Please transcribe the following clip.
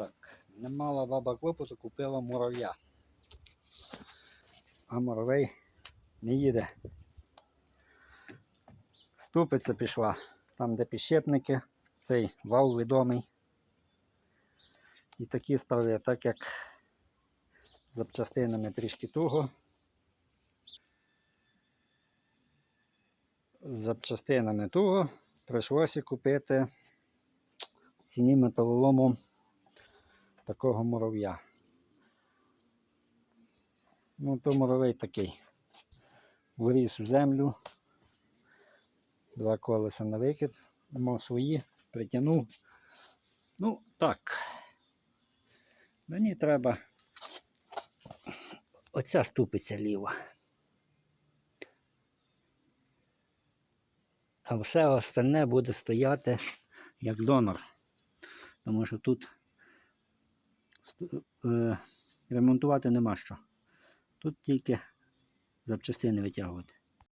так. Не мала баба клопоту, купила мурав'я. А муравей не їде. Ступиця пішла. Там, де підщепники, цей вал відомий. І такі справи, так як з запчастинами трішки туго. З запчастинами туго прийшлося купити ціні металолому такого мурав'я. Ну, то муравей такий. Виріс в землю. Два колеса на викид. Мав свої, притягнув. Ну, так. Мені треба оця ступиця ліва. А все остальне буде стояти як донор. Тому що тут ремонтувати нема що. Тут тільки запчастини витягувати.